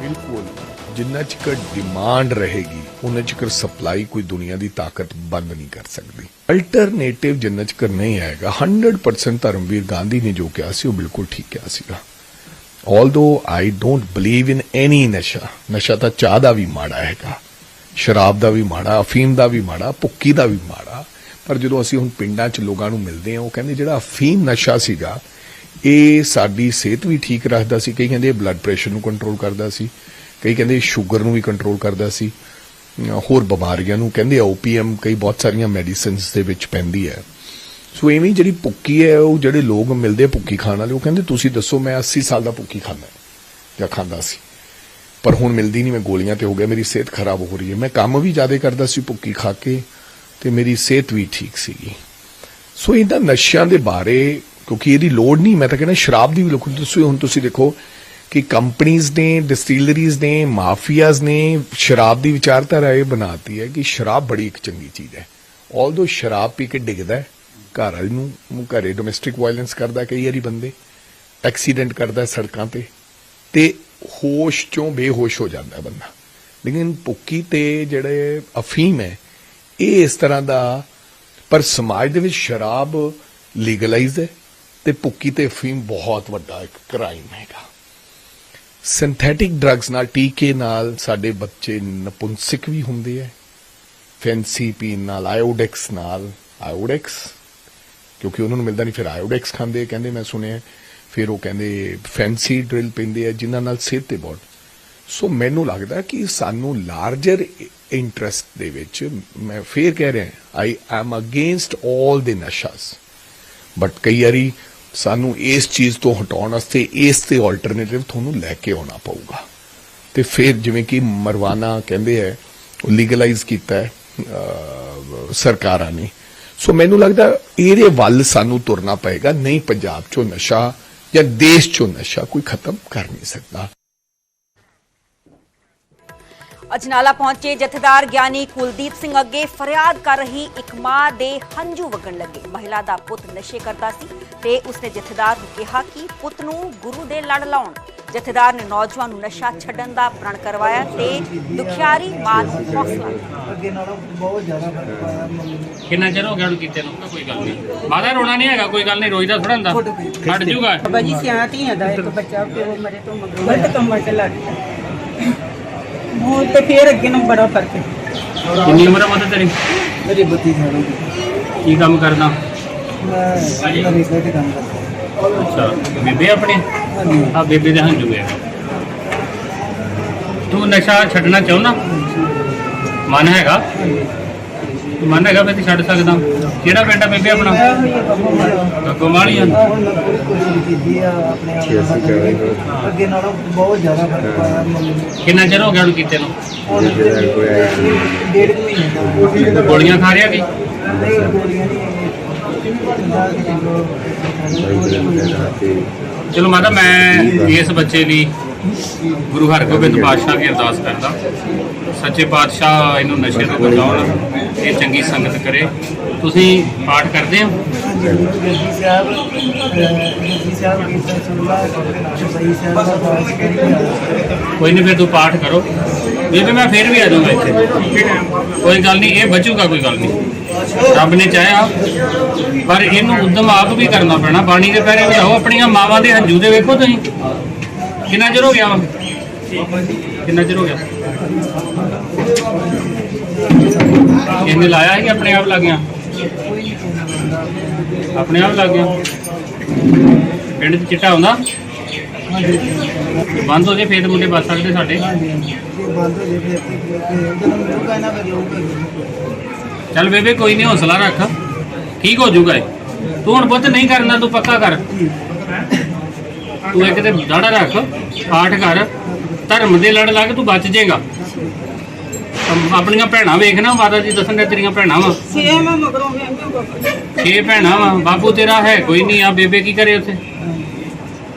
ਬਿਲਕੁਲ, ਜਿੰਨਾ ਚਿਰ ਡਿਮਾਂਡ ਰਹੇਗੀ ਉਹਨਾਂ ਚਿਰ ਸਪਲਾਈ ਕੋਈ ਦੁਨੀਆ ਦੀ ਤਾਕਤ ਬੰਦ ਨਹੀਂ ਕਰ ਸਕਦੀ। ਅਲਟਰਨੇਟਿਵ ਜਿੰਨਾ ਚਿਰ ਨਹੀਂ ਆਏਗਾ 100% ਧਰਮਵੀਰ ਗਾਂਧੀ ਨੇ ਜੋ ਕਿਹਾ ਸੀ ਉਹ ਬਿਲਕੁਲ ਠੀਕ ਕਿਹਾ ਸੀਗਾ। ਆਲਦੋ ਆਈ ਡੋਂਟ ਬਲੀਵ ਇਨ ਐਨੀ ਨਸ਼ਾ ਨਸ਼ਾ ਤਾਂ ਚਾਹ ਦਾ ਵੀ ਮਾੜਾ ਹੈਗਾ, ਸ਼ਰਾਬ ਦਾ ਵੀ ਮਾੜਾ, ਅਫੀਮ ਦਾ ਵੀ ਮਾੜਾ, ਭੁੱਕੀ ਦਾ ਵੀ ਮਾੜਾ, ਪਰ ਜਦੋਂ ਅਸੀਂ ਹੁਣ ਪਿੰਡਾਂ 'ਚ ਲੋਕਾਂ ਨੂੰ ਮਿਲਦੇ ਹਾਂ, ਉਹ ਕਹਿੰਦੇ ਜਿਹੜਾ ਅਫੀਮ ਨਸ਼ਾ ਸੀਗਾ, ਇਹ ਸਾਡੀ ਸਿਹਤ ਵੀ ਠੀਕ ਰੱਖਦਾ ਸੀ। ਕਈ ਕਹਿੰਦੇ ਬਲੱਡ ਪ੍ਰੈਸ਼ਰ ਨੂੰ ਕੰਟਰੋਲ ਕਰਦਾ ਸੀ, ਕਈ ਕਹਿੰਦੇ ਸ਼ੂਗਰ ਨੂੰ ਵੀ ਕੰਟਰੋਲ ਕਰਦਾ ਸੀ। ਹੋਰ ਬਿਮਾਰੀਆਂ ਨੂੰ ਕਹਿੰਦੇ ਓਪੀਐਮ, ਕਈ ਬਹੁਤ ਸਾਰੀਆਂ ਮੈਡੀਸਿਨਸ ਦੇ ਵਿੱਚ ਪੈਂਦੀ ਹੈ। ਸੋ ਐਵੇਂ ਜਿਹੜੀ ਭੁੱਕੀ ਹੈ, ਉਹ ਜਿਹੜੇ ਲੋਕ ਮਿਲਦੇ ਭੁੱਕੀ ਖਾਣ ਵਾਲੇ, ਉਹ ਕਹਿੰਦੇ, ਤੁਸੀਂ ਦੱਸੋ, ਮੈਂ 80 ਸਾਲ ਦਾ ਭੁੱਕੀ ਖਾਂਦਾ ਜਾਂ ਖਾਂਦਾ ਸੀ। ਪਰ ਹੁਣ ਮਿਲਦੀ ਨਹੀਂ, ਮੈਂ ਗੋਲੀਆਂ ਤੇ ਹੋ ਗਿਆ, ਮੇਰੀ ਸਿਹਤ ਖਰਾਬ ਹੋ ਰਹੀ ਹੈ। ਮੈਂ ਕੰਮ ਵੀ ਜ਼ਿਆਦਾ ਕਰਦਾ ਸੀ ਭੁੱਕੀ ਖਾ ਕੇ, ਤੇ ਮੇਰੀ ਸਿਹਤ ਵੀ ਠੀਕ ਸੀਗੀ। ਸੋ ਇਹਦਾ ਨਸ਼ਿਆਂ ਦੇ ਬਾਰੇ, ਕਿਉਂਕਿ ਇਹਦੀ ਲੋੜ ਨਹੀਂ, ਮੈਂ ਤਾਂ ਕਹਿੰਦਾ ਸ਼ਰਾਬ ਦੀ ਵੀ ਲੋਕ ਤੁਸੀਂ ਹੁਣ ਤੁਸੀਂ ਦੇਖੋ ਕਿ ਕੰਪਨੀਆਂ ਨੇ, ਡਿਸਟਿਲਰੀਜ਼ ਨੇ, ਮਾਫੀਆਜ਼ ਨੇ ਸ਼ਰਾਬ ਦੀ ਵਿਚਾਰਧਾਰਾ ਇਹ ਬਣਾਤੀ ਹੈ ਕਿ ਸ਼ਰਾਬ ਬੜੀ ਇੱਕ ਚੰਗੀ ਚੀਜ਼ ਹੈ। ਆਲਦੋ ਸ਼ਰਾਬ ਪੀ ਕੇ ਡਿੱਗਦਾ ਹੈ, ਘਰ ਵਾਲੀ ਨੂੰ ਘਰੇ ਡੋਮੈਸਟਿਕ ਵਾਇਲੈਂਸ ਕਰਦਾ ਕਈ ਵਾਰੀ ਬੰਦੇ ਐਕਸੀਡੈਂਟ ਕਰਦਾ ਸੜਕਾਂ ਤੇ ਤੇ ਹੋਸ਼ ਚੋਂ ਬੇਹੋਸ਼ ਹੋ ਜਾਂਦਾ ਬੰਦਾ। ਲੇਕਿਨ ਭੁੱਕੀ ਤੇ ਜਿਹੜੇ ਅਫੀਮ ਹੈ, ਇਹ ਇਸ ਤਰ੍ਹਾਂ ਦਾ, ਪਰ ਸਮਾਜ ਦੇ ਵਿੱਚ ਸ਼ਰਾਬ ਲੀਗਲਾਈਜ਼ ਹੈ ਤੇ ਭੁੱਕੀ ਤੇ ਅਫੀਮ ਬਹੁਤ ਵੱਡਾ ਇੱਕ ਕ੍ਰਾਈਮ ਹੈਗਾ। ਸਿੰਥੈਟਿਕ ਡਰੱਗਸ ਨਾਲ, ਟੀਕੇ ਨਾਲ ਸਾਡੇ ਬੱਚੇ ਨਪੁੰਸਕ ਵੀ ਹੁੰਦੇ ਹੈ ਫੈਂਸੀ ਪੀਣ ਨਾਲ ਆਇਓਡੈਕਸ ਨਾਲ ਆਇਓਡੈਕਸ ਕਿਉਂਕਿ ਉਹਨਾਂ ਨੂੰ ਮਿਲਦਾ ਨਹੀਂ, ਫਿਰ ਆਇਓਡੈਕਸ ਖਾਂਦੇ ਕਹਿੰਦੇ ਮੈਂ ਸੁਣਿਆ। ਫਿਰ ਉਹ ਕਹਿੰਦੇ ਫੈਂਸੀ ਡਰਿਲ ਪੈਂਦੇ ਆ, ਜਿਨ੍ਹਾਂ ਨਾਲ ਸਿਹਤ ਤੇ ਬਹੁਤ। ਸੋ ਮੈਨੂੰ ਲੱਗਦਾ ਕਿ ਸਾਨੂੰ ਲਾਰਜਰ ਇੰਟਰਸਟ ਦੇ ਵਿੱਚ, ਮੈਂ ਫੇਰ ਕਹਿ ਰਿਹਾ ਆਈ ਐਮ ਅਗੇਂਸਟ 올 ਦੇ ਨਸ਼ਾਸ ਬਟ ਕਈ ਵਾਰੀ ਸਾਨੂੰ ਇਸ ਚੀਜ਼ ਤੋਂ ਹਟਾਉਣ ਵਾਸਤੇ ਇਸ ਤੇ ਆਲਟਰਨੇਟਿਵ ਤੁਹਾਨੂੰ ਲੈ ਕੇ ਆਉਣਾ ਪਊਗਾ। ਤੇ ਫਿਰ ਜਿਵੇਂ ਕਿ ਮਰਵਾਨਾ ਕਹਿੰਦੇ ਹੈ, ਉਹ ਲੀਗਲਾਈਜ਼ ਕੀਤਾ ਹੈ ਸਰਕਾਰਾਂ ਨੇ। ਸੋ ਮੈਨੂੰ ਲੱਗਦਾ ਇਹਦੇ ਵੱਲ ਸਾਨੂੰ ਤੁਰਨਾ ਪਏਗਾ। ਨਹੀਂ ਪੰਜਾਬ ਚੋਂ ਨਸ਼ਾ ਜਾਂ ਦੇਸ਼ ਚੋਂ ਨਸ਼ਾ ਕੋਈ ਖਤਮ ਕਰ ਨਹੀਂ ਸਕਦਾ। ਅਜਨਾਲਾ ਪਹੁੰਚੇ ਜਥੇਦਾਰ ਗਿਆਨੀ ਕੁਲਦੀਪ ਸਿੰਘ ਅੱਗੇ ਫਰਿਆਦ ਕਰ ਰਹੀ ਇੱਕ ਮਾਂ ਦੇ ਹੰਝੂ ਵਗਣ ਲੱਗੇ। ਮਹਿਲਾ ਦਾ ਪੁੱਤ ਨਸ਼ੇ ਕਰਦਾ ਸੀ ਤੇ ਉਸਨੇ ਜਥੇਦਾਰ ਨੂੰ ਕਿਹਾ ਕਿ ਪੁੱਤ ਨੂੰ ਗੁਰੂ ਦੇ ਲੜ ਲਾਉਣ। ਜਥੇਦਾਰ ਨੇ ਨੌਜਵਾਨ ਨੂੰ ਨਸ਼ਾ ਛੱਡਣ ਦਾ ਪ੍ਰਣ ਕਰਵਾਇਆ ਤੇ ਦੁਖਿਆਰੀ ਮਾਂ ਨੂੰ ਹੌਸਲਾ ਦਿੱਤਾ। ਕਿੰਨਾ ਚਿਰ ਹੋ ਗਿਆ ਉਹਨੂੰ ਕੀਤੇ ਨੂੰ? ਕੋਈ ਗੱਲ ਨਹੀਂ। ਮਾਦਾ ਰੋਣਾ ਨਹੀਂ ਹੈਗਾ ਕੋਈ ਗੱਲ ਨਹੀਂ। ਰੋਈਦਾ ਥੋੜਾ ਹੁੰਦਾ ਛੱਡ ਜੂਗਾ। ਬਾਬਾ ਜੀ ਸਿਆਂ ਧੀਆਂ ਦਾ ਇੱਕ ਬੱਚਾ ਪਿਓ ਮਰੇ ਤੋਂ ਮਗਰੋਂ। ਗਲਤ ਕੰਮਾਂ 'ਚ ਲੱਗ ਗਿਆ। ਹੁਣ ਤੇ ਫੇਰ ਅੱਗੇ ਨੂੰ ਬੜਾ ਫ਼ਰਕ ਹੈ। ਕਿੰਨੀ ਉਮਰ ਹੈ ਮਾਤਾ ਤੇਰੀ? ਮੇਰੀ ਬੱਤੀ ਸਾਲਾਂ ਦੀ। ਕੀ ਕੰਮ ਕਰਦਾ? ਮੈਂ ਨਰੇਗਾ ਤੇ ਕੰਮ ਕਰਦਾ। ਅੱਛਾ ਬੇਬੇ ਆਪਣੇ? ਆ ਬੇਬੇ ਦੇ ਹੰਝੂ ਹੈ ਤੂੰ ਨਸ਼ਾ ਛੱਡਣਾ ਚਾਹੁੰਦਾ? ਮਨ ਹੈਗਾ? ਮਨ ਹੈਗਾ ਵੀ ਤੇ ਛੱਡ ਸਕਦਾ? ਕਿਹੜਾ ਪਿੰਡ ਆ ਬੇਬੇ ਆਪਣਾ? ਆ ਦੀ। ਅੱਗੇ ਨਾਲੋਂ ਬਹੁਤ ਜ਼ਿਆਦਾ ਫ਼ਰਕ ਪਾਇਆ ਕਿੰਨਾ ਚਿਰ ਹੋ ਗਿਆ ਉਹਨੂੰ ਕੀਤੇ ਨੂੰ? ਡੇਢ ਮਹੀਨੇ ਦਾ। ਗੋਲੀਆਂ ਖਾ ਰਿਹਾ ਕੀ ਨਹੀਂ ਗੋਲੀਆਂ ਨਹੀਂ ਪੰਜਾਹ ਕਿਲੋ ਚਲੋ ਮਾਤਾ ਮੈਂ ਇਸ ਬੱਚੇ ਲਈ ਗੁਰੂ ਹਰਗੋਬਿੰਦ ਪਾਤਸ਼ਾਹ ਦੀ ਅਰਦਾਸ ਕਰਦਾ। ਸੱਚੇ ਪਾਤਸ਼ਾਹ ਇਹਨੂੰ ਨਸ਼ੇ ਤੋਂ ਬਚਾਉਣ ਇਹ ਚੰਗੀ ਸੰਗਤ ਕਰੇ। ਤੁਸੀਂ ਪਾਠ ਕਰਦੇ ਹੋ? ਸਾਹਿਬ ਸਾਹਿਬ ਸਹੀ ਸਾਹਿਬ ਦਾ ਕੋਈ ਨਹੀਂ ਫਿਰ ਤੂੰ ਪਾਠ ਕਰੋ। ਬੇਬੇ ਮੈਂ ਫਿਰ ਵੀ ਆ ਜਾਊਂਗਾ ਇੱਥੇ। ਕੋਈ ਗੱਲ ਨਹੀਂ ਇਹ ਬਚੂਗਾ ਕੋਈ ਗੱਲ ਨਹੀਂ ਰੱਬ ਨੇ ਚਾਹਿਆ ਪਰ ਇਹਨੂੰ ਉਦਮ ਆਪ ਵੀ ਕਰਨਾ ਪੈਣਾ। ਬਾਣੀ ਦੇ ਪੈਰੇ ਵਧਾਓ ਆਪਣੀਆਂ ਮਾਵਾਂ ਦੇ ਹੰਝੂ ਦੇ ਵੇਖੋ ਤੁਸੀਂ। ਕਿੰਨਾ ਚਿਰ ਹੋ ਗਿਆ ਵਾ? ਕਿੰਨਾ ਚਿਰ ਹੋ ਗਿਆ? ਇਹਨੇ ਲਾਇਆ ਹੈ ਕਿ ਆਪਣੇ ਆਪ ਲੱਗ ਗਿਆ? ਆਪਣੇ ਆਪ ਲੱਗ ਗਿਆ। ਪਿੰਡ 'ਚ ਚਿੱਟਾ ਹੁੰਦਾ। ਬੰਦ ਹੋ ਜੇ ਫੇਰ ਮੁੰਡੇ ਬਚ ਸਕਦੇ ਸਾਡੇ। ਚੱਲ ਬੇਬੇ ਕੋਈ ਨਹੀਂ ਹੌਸਲਾ ਰੱਖ। ਠੀਕ ਹੋ ਜਾਊਗਾ ਇਹ। ਤੂੰ ਹੁਣ ਪੁੱਤ ਨਹੀਂ ਕਰਨਾ ਤੂੰ ਪੱਕਾ ਕਰ। ਤੂੰ ਇੱਕ ਤੇ ਦਾੜਾ ਰੱਖ ਪਾਠ ਕਰ। ਧਰਮ ਦੇ ਲੜ ਲਾ ਕੇ ਤੂੰ ਬਚ ਜਾਏਗਾ। ਆਪਣੀਆਂ ਭੈਣਾਂ ਵੇਖ ਨਾ ਮਾਤਾ ਜੀ ਦੱਸਣ ਦੇ ਤੇਰੀਆਂ ਭੈਣਾਂ ਵਾ। ਸੇਮ ਮਗਰੋਂ ਵੇਂਦੇ ਬਾਬਾ ਛੇ ਭੈਣਾਂ ਵਾ ਬਾਪੂ ਤੇਰਾ ਹੈ ਕੋਈ ਨਹੀਂ ਆ ਬੇਬੇ ਕੀ ਕਰੇ ਉੱਥੇ?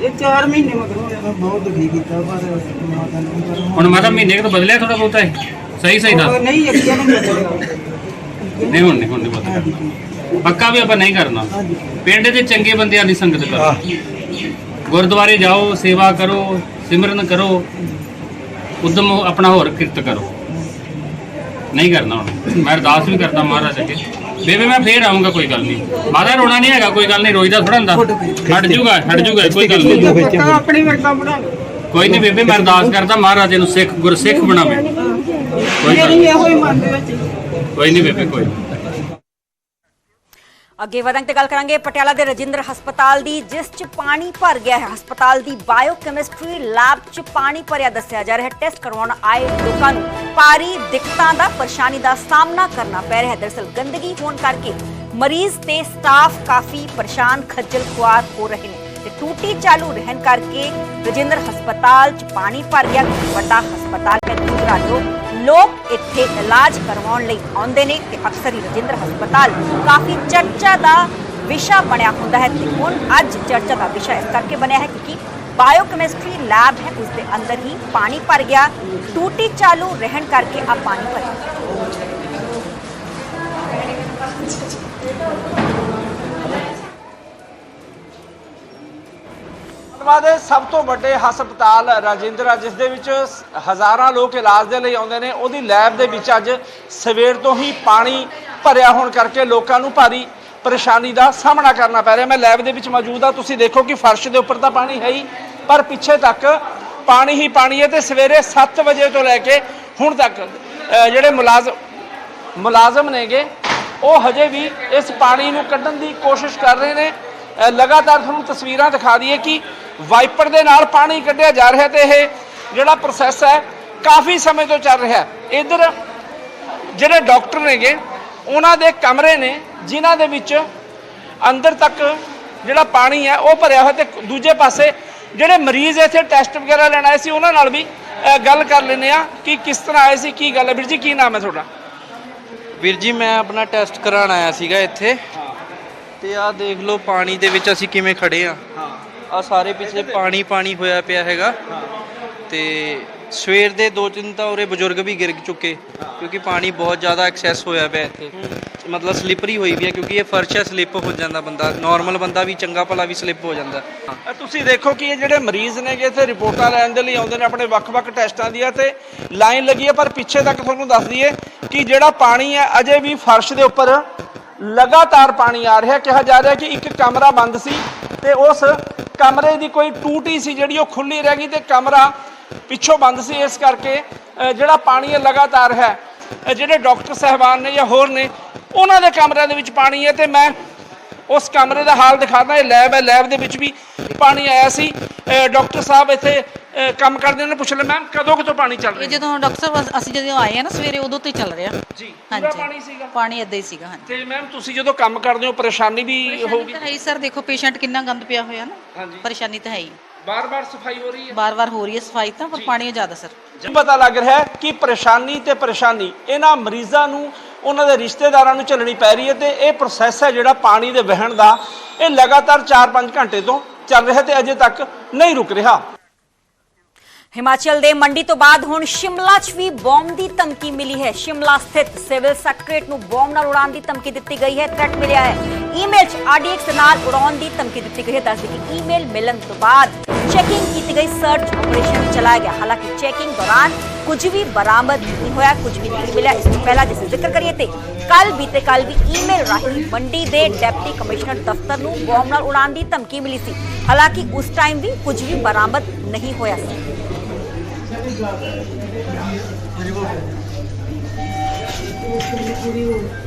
ਇਹ 4 ਮਹੀਨੇ ਮਗਰੋਂ ਬਹੁਤ ਦੁਖੀ ਕੀਤਾ ਪਰ ਮਾਤਾ ਨੇ ਪਰ ਹੁਣ ਮਾਤਾ ਮਹੀਨੇ ਕੁ ਤੋਂ ਬਦਲਿਆ ਥੋੜਾ ਬਹੁਤਾ ਇਹ ਸਹੀ ਸਹੀ ਦੱਸ ਨਹੀਂ ਅੱਗੇ ਨੂੰ ਬਦਲਿਆ। ਨਹੀਂ ਹੁਣ ਨਹੀਂ ਹੁਣ ਨਹੀਂ ਬਦਲਿਆ। ਪੱਕਾ ਵੀ ਆਪਾਂ ਨਹੀਂ ਕਰਨਾ। ਹਾਂਜੀ। ਪਿੰਡ ਦੇ ਚੰਗੇ ਬੰਦਿਆਂ ਦੀ ਸੰਗਤ ਕਰੋ। ਗੁਰਦੁਆਰੇ ਜਾਓ ਸੇਵਾ ਕਰੋ ਸਿਮਰਨ ਕਰੋ। ਉਦਮ ਆਪਣਾ ਹੋਰ ਕਿਰਤ ਕਰੋ। ਨਹੀਂ ਕਰਨਾ ਹੁਣ। ਮੈਂ ਅਰਦਾਸ ਵੀ ਕਰਦਾ ਮਹਾਰਾਜ ਅੱਗੇ। ਬੇਬੇ ਮੈਂ ਫੇਰ ਆਉਂਗਾ ਕੋਈ ਗੱਲ ਨਹੀਂ। ਮਾਤਾ ਰੋਣਾ ਨਹੀਂ ਹੈਗਾ ਕੋਈ ਗੱਲ ਨਹੀਂ। ਰੋਈਦਾ ਥੋੜਾ ਹੁੰਦਾ। ਛੱਡ ਜੂਗਾ ਛੱਡ ਜੂਗਾ ਕੋਈ ਗੱਲ ਨਹੀਂ। ਆਪਣੀ ਬਣਾ ਕੋਈ ਨਹੀਂ ਬੇਬੇ ਮੈਂ ਅਰਦਾਸ ਕਰਦਾ ਮਹਾਰਾਜ ਨੂੰ ਸਿੱਖ ਗੁਰਸਿੱਖ ਬਣਾਵੇ। ਕੋਈ ਗੱਲ ਮੇਰੀ ਇਹੋ ਹੀ ਮਨ ਦੇ ਵਿੱਚ। ਕੋਈ ਨਹੀਂ ਬੇਬੇ ਕੋਈ। ਅੱਗੇ ਵਧਾਂਗੇ ਤੇ ਗੱਲ ਕਰਾਂਗੇ ਪਟਿਆਲਾ ਦੇ ਰਜਿੰਦਰ ਹਸਪਤਾਲ ਦੀ, ਜਿਸ 'ਚ ਪਾਣੀ ਭਰ ਗਿਆ ਹੈ। ਹਸਪਤਾਲ ਦੀ ਬਾਇਓਕੈਮਿਸਟਰੀ ਲੈਬ 'ਚ ਪਾਣੀ ਭਰਿਆ ਦੱਸਿਆ ਜਾ ਰਿਹਾ ਹੈ। ਟੈਸਟ ਕਰਵਾਉਣ ਆਏ ਲੋਕਾਂ ਨੂੰ ਭਾਰੀ ਦਿੱਕਤਾਂ ਦਾ, ਪਰੇਸ਼ਾਨੀ ਦਾ ਸਾਹਮਣਾ ਕਰਨਾ ਪੈ ਰਿਹਾ ਹੈ। ਦਰਅਸਲ ਗੰਦਗੀ ਹੋਣ ਕਰਕੇ ਮਰੀਜ਼ ਤੇ ਸਟਾਫ ਕਾਫੀ ਪਰੇਸ਼ਾਨ, ਖੱਜਲ ਖੁਆਰ ਹੋ ਰਹੇ ਨੇ ਤੇ ਟੂਟੀ ਚਾਲੂ ਰਹਿਣ ਕਰਕੇ ਰਜਿੰਦਰ ਹਸਪਤਾਲ 'ਚ ਪਾਣੀ ਭਰ ਗਿਆ। ਵੱਡਾ ਹਸਪਤਾਲ ਹੈ, ਦੂਸਰਾ ਲੋਕ ਲੋਕ ਇੱਥੇ ਇਲਾਜ ਕਰਵਾਉਣ ਲਈ ਆਉਂਦੇ ਨੇ ਤੇ ਅਕਸਰ ਹੀ ਰਜਿੰਦਰ ਹਸਪਤਾਲ ਕਾਫੀ ਚਰਚਾ ਦਾ ਵਿਸ਼ਾ ਬਣਿਆ ਹੁੰਦਾ ਹੈ ਤੇ ਹੁਣ ਅੱਜ ਚਰਚਾ ਦਾ ਵਿਸ਼ਾ ਇਸ ਕਰਕੇ ਬਣਿਆ ਹੈ ਕਿਉਂਕਿ ਬਾਇਓਕੈਮਿਸਟਰੀ ਲੈਬ ਹੈ ਉਸ ਦੇ ਅੰਦਰ ਹੀ ਪਾਣੀ ਭਰ ਗਿਆ, ਟੂਟੀ ਚਾਲੂ, ਰਹਿਣ ਕਰਕੇ ਆ ਪਾਣੀ ਭਰਿਆ। ਪਟਵਾ ਦੇ ਸਭ ਤੋਂ ਵੱਡੇ ਹਸਪਤਾਲ ਰਾਜਿੰਦਰਾ, ਜਿਸ ਦੇ ਵਿੱਚ ਹਜ਼ਾਰਾਂ ਲੋਕ ਇਲਾਜ ਦੇ ਲਈ ਆਉਂਦੇ ਨੇ, ਉਹਦੀ ਲੈਬ ਦੇ ਵਿੱਚ ਅੱਜ ਸਵੇਰ ਤੋਂ ਹੀ ਪਾਣੀ ਭਰਿਆ ਹੋਣ ਕਰਕੇ ਲੋਕਾਂ ਨੂੰ ਭਾਰੀ ਪਰੇਸ਼ਾਨੀ ਦਾ ਸਾਹਮਣਾ ਕਰਨਾ ਪੈ ਰਿਹਾ। ਮੈਂ ਲੈਬ ਦੇ ਵਿੱਚ ਮੌਜੂਦ ਆ ਤੁਸੀਂ ਦੇਖੋ ਕਿ ਫਰਸ਼ ਦੇ ਉੱਪਰ ਤਾਂ ਪਾਣੀ ਹੈ ਹੀ, ਪਰ ਪਿੱਛੇ ਤੱਕ ਪਾਣੀ ਹੀ ਪਾਣੀ ਹੈ ਤੇ ਸਵੇਰੇ 7 ਵਜੇ ਤੋਂ ਲੈ ਕੇ ਹੁਣ ਤੱਕ ਜਿਹੜੇ ਮੁਲਾਜ਼ਮ ਮੁਲਾਜ਼ਮ ਨੇਗੇ, ਉਹ ਹਜੇ ਵੀ ਇਸ ਪਾਣੀ ਨੂੰ ਕੱਢਣ ਦੀ ਕੋਸ਼ਿਸ਼ ਕਰ ਰਹੇ ਨੇ। ਲਗਾਤਾਰ ਤੁਹਾਨੂੰ ਤਸਵੀਰਾਂ ਦਿਖਾ ਦਈਏ ਕਿ ਵਾਈਪਰ ਦੇ ਨਾਲ ਪਾਣੀ ਕੱਢਿਆ ਜਾ ਰਿਹਾ ਤੇ ਇਹ ਜਿਹੜਾ ਪ੍ਰੋਸੈਸ ਹੈ ਕਾਫੀ ਸਮੇਂ ਤੋਂ ਚੱਲ ਰਿਹਾ। ਹੈ ਇਧਰ ਜਿਹੜੇ ਡਾਕਟਰ ਨੇਗੇ ਉਹਨਾਂ ਦੇ ਕਮਰੇ ਨੇ ਜਿਨ੍ਹਾਂ ਦੇ ਵਿੱਚ ਅੰਦਰ ਤੱਕ ਜਿਹੜਾ ਪਾਣੀ ਹੈ ਉਹ ਭਰਿਆ ਹੋਇਆ ਤੇ ਦੂਜੇ ਪਾਸੇ ਜਿਹੜੇ ਮਰੀਜ਼ ਇੱਥੇ ਟੈਸਟ ਵਗੈਰਾ ਲੈਣ ਆਏ ਸੀ ਉਹਨਾਂ ਨਾਲ ਵੀ ਗੱਲ ਕਰ ਲੈਂਦੇ ਆ ਕਿ ਕਿਸ ਤਰ੍ਹਾਂ ਆਏ ਸੀ ਕੀ ਗੱਲ ਹੈ। ਵੀਰ ਜੀ ਕੀ ਨਾਮ ਹੈ ਤੁਹਾਡਾ? ਵੀਰ ਜੀ ਮੈਂ ਆਪਣਾ ਟੈਸਟ ਕਰਾਉਣ ਆਇਆ ਸੀਗਾ ਇੱਥੇ। ਤੇ ਆਹ ਦੇਖ ਲਓ ਪਾਣੀ ਦੇ ਵਿੱਚ ਅਸੀਂ ਕਿਵੇਂ ਖੜੇ ਆ ਆ ਸਾਰੇ ਪਿੱਛੇ ਪਾਣੀ ਪਾਣੀ ਹੋਇਆ ਪਿਆ ਹੈਗਾ। ਤੇ ਸਵੇਰ ਦੇ ਦੋ ਤਿੰਨ ਤਾਂ ਉਰੇ ਬਜ਼ੁਰਗ ਵੀ ਗਿਰ ਚੁੱਕੇ, ਕਿਉਂਕਿ ਪਾਣੀ ਬਹੁਤ ਜ਼ਿਆਦਾ ਐਕਸੈਸ ਹੋਇਆ ਪਿਆ ਇੱਥੇ। ਮਤਲਬ ਸਲਿਪਰੀ ਹੋਈ ਵੀ ਹੈ, ਕਿਉਂਕਿ ਇਹ ਫਰਸ਼ ਹੈ ਸਲਿੱਪ ਹੋ ਜਾਂਦਾ ਬੰਦਾ। ਨਾਰਮਲ ਬੰਦਾ ਵੀ, ਚੰਗਾ ਭਲਾ ਵੀ ਸਲਿੱਪ ਹੋ ਜਾਂਦਾ। ਤੁਸੀਂ ਦੇਖੋ ਕਿ ਇਹ ਜਿਹੜੇ ਮਰੀਜ਼ ਨੇਗੇ ਇੱਥੇ ਰਿਪੋਰਟਾਂ ਲੈਣ ਦੇ ਲਈ ਆਉਂਦੇ ਨੇ, ਆਪਣੇ ਵੱਖ-ਵੱਖ ਟੈਸਟਾਂ ਦੀਆਂ ਤੇ ਲਾਈਨ ਲੱਗੀ ਹੈ, ਪਰ ਪਿੱਛੇ ਤੱਕ ਤੁਹਾਨੂੰ ਦੱਸ ਦਈਏ ਕਿ ਜਿਹੜਾ ਪਾਣੀ ਹੈ, ਅਜੇ ਵੀ ਫਰਸ਼ ਦੇ ਉੱਪਰ ਲਗਾਤਾਰ ਪਾਣੀ ਆ ਰਿਹਾ। ਕਿਹਾ ਜਾ ਰਿਹਾ ਕਿ ਇੱਕ ਕਮਰਾ ਬੰਦ ਸੀ ਤੇ ਉਸ ਕਮਰੇ ਦੀ ਕੋਈ ਟੂਟੀ ਸੀ ਜਿਹੜੀ ਉਹ ਖੁੱਲੀ ਰਹਿ ਗਈ ਤੇ ਕਮਰਾ ਪਿੱਛੋਂ ਬੰਦ ਸੀ ਇਸ ਕਰਕੇ ਜਿਹੜਾ ਪਾਣੀ ਹੈ ਲਗਾਤਾਰ ਹੈ ਜਿਹੜੇ ਡਾਕਟਰ ਸਹਿਬਾਨ ਨੇ ਜਾਂ ਹੋਰ ਨੇ, ਉਹਨਾਂ ਦੇ ਕਮਰਿਆਂ ਦੇ ਵਿੱਚ ਪਾਣੀ ਹੈ ਤੇ ਮੈਂ ਉਸ ਕਮਰੇ ਦਾ ਹਾਲ ਦਿਖਾਦਾ ਇਹ ਲੈਬ ਹੈ ਲੈਬ ਦੇ ਵਿੱਚ ਵੀ ਪਾਣੀ ਆਇਆ ਸੀ। ਡਾਕਟਰ ਸਾਹਿਬ ਇੱਥੇ ਕੰਮ ਕਰਦੇ ਨੇ ਪੁੱਛ ਲੈ ਮੈਮ ਕਦੋਂ ਕਿਤੋਂ ਪਾਣੀ ਚੱਲ ਇਹ ਰਿਹਾ ਜਦੋਂ ਡਾਕਟਰ ਸਾਹਿਬ ਅਸੀਂ ਜਦੋਂ ਆਏ ਆ ਨਾ ਸਵੇਰੇ ਉਦੋਂ ਤੋਂ ਹੀ ਚੱਲ ਰਿਹਾ। ਜੀ ਪੂਰਾ ਪਾਣੀ ਸੀਗਾ। ਪਾਣੀ ਏਦਾਂ ਹੀ ਸੀਗਾ ਹਾਂਜੀ। ਤੇ ਮੈਮ ਤੁਸੀਂ ਜਦੋਂ ਕੰਮ ਕਰਦੇ ਹੋ ਪਰੇਸ਼ਾਨੀ ਵੀ ਹੋਊਗੀ? ਤਾਂ ਹੈ ਸਰ ਦੇਖੋ ਪੇਸ਼ੈਂਟ ਕਿੰਨਾ ਗੰਦ ਪਿਆ ਹੋਇਆ ਨਾ। ਹਾਂਜੀ। ਪਰੇਸ਼ਾਨੀ ਤਾਂ ਹੈ ਹੀ। ਬਾਰ-ਬਾਰ ਸਫ਼ਾਈ ਹੋ ਰਹੀ ਹੈ? ਬਾਰ-ਬਾਰ ਹੋ ਰਹੀ ਹੈ ਸਫ਼ਾਈ ਤਾਂ ਪਰ ਪਾਣੀ ਜ਼ਿਆਦਾ ਸਰ। ਪਤਾ ਲੱਗ ਰਿਹਾ ਹੈ ਕਿ ਪਰੇਸ਼ਾਨੀ ਤੇ ਪਰੇਸ਼ਾਨੀ ਇਹਨਾਂ ਮਰੀਜ਼ਾਂ ਨੂੰ ਉਹਨਾਂ ਦੇ ਰਿਸ਼ਤੇਦਾਰਾਂ ਨੂੰ ਝੱਲਣੀ ਪੈ ਰਹੀ ਹੈ ਤੇ ਇਹ ਪ੍ਰੋਸੈਸ ਹੈ ਜਿਹੜਾ ਪਾਣੀ ਦੇ ਵਹਿਣ ਦਾ। ਇਹ ਲਗਾਤਾਰ 4-5 ਘੰਟੇ ਤੋਂ ਚੱਲ ਰਿਹਾ ਤੇ ਅਜੇ ਤੱਕ ਨਹੀਂ ਰੁਕ ਰਿਹਾ। ਹਿਮਾਚਲ ਦੇ ਮੰਡੀ ਤੋਂ ਬਾਅਦ ਹੁਣ ਸ਼ਿਮਲਾ 'ਚ ਵੀ ਬੰਬ ਦੀ ਧਮਕੀ ਮਿਲੀ ਹੈ। ਸ਼ਿਮਲਾ ਸਥਿਤ ਸਿਵਲ ਸੈਕਟਰੀਏਟ ਨੂੰ ਬੰਬ ਨਾਲ ਉਡਾਉਣ ਦੀ ਧਮਕੀ ਦਿੱਤੀ ਗਈ ਹੈ। ਥ੍ਰੈਟ ਮਿਲਿਆ ਹੈ। ਈਮੇਲ 'ਚ ਆਰਡੀਐਕਸ ਨਾਲ ਉਡਾਉਣ ਦੀ ਧਮਕੀ ਦਿੱਤੀ ਗਈ ਹੈ। ਦੱਸਦੇ ਕਿ ਈਮੇਲ ਮਿਲਣ ਤੋਂ ਬਾਅਦ ਚੈਕਿੰਗ ਕੀਤੀ ਗਈ। ਸਰਚ ਆਪਰੇਸ਼ਨ ਚਲਾਇਆ ਗਿਆ। ਹਾਲਾਂਕਿ ਚੈਕਿੰਗ ਦੌਰਾਨ ਕੁਝ ਵੀ ਬਰਾਮਦ ਨਹੀਂ ਹੋਇਆ। ਕੁਝ ਵੀ ਨਹੀਂ ਮਿਲਿਆ। ਇਸ ਤੋਂ ਪਹਿਲਾਂ ਜੇ ਜ਼ਿਕਰ ਕਰੀਏ ਤੇ ਕੱਲ ਬੀਤੇ ਕੱਲ ਵੀ ਈਮੇਲ ਰਾਹੀਂ ਮੰਡੀ ਦੇ ਡਿਪਟੀ ਕਮਿਸ਼ਨਰ ਦਫ਼ਤਰ ਨੂੰ ਬੰਬ ਨਾਲ ਉਡਾਉਣ ਦੀ ਧਮਕੀ ਮਿਲੀ ਸੀ। ਹਾਲਾਂਕਿ ਉਸ ਟਾਈਮ ਵੀ ਕੁਝ ਵੀ ਬਰਾਮਦ ਨਹੀਂ ਹੋਇਆ ਸੀ।